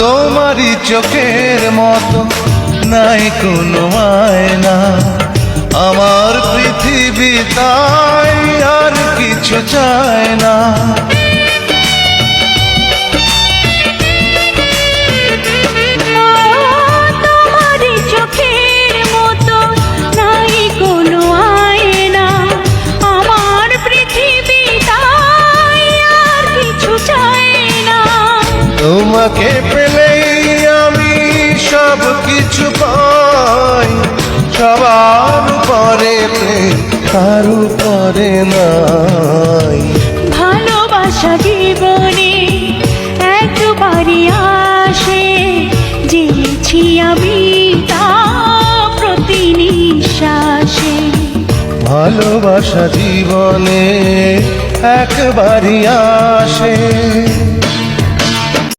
তোমারই চোখের মতো নাই কোনো না আমার পৃথিবী তাই আর কিছু চায় না। তোমাকে পেলেই আমি সব কিছু পাই। সবার পরে কার পরে নাই। ভালোবাসা জীবনে একবারই আসে জেনেছি আমি তা প্রতি নিঃশ্বাসে ভালোবাসা জীবনে একবারই আসে।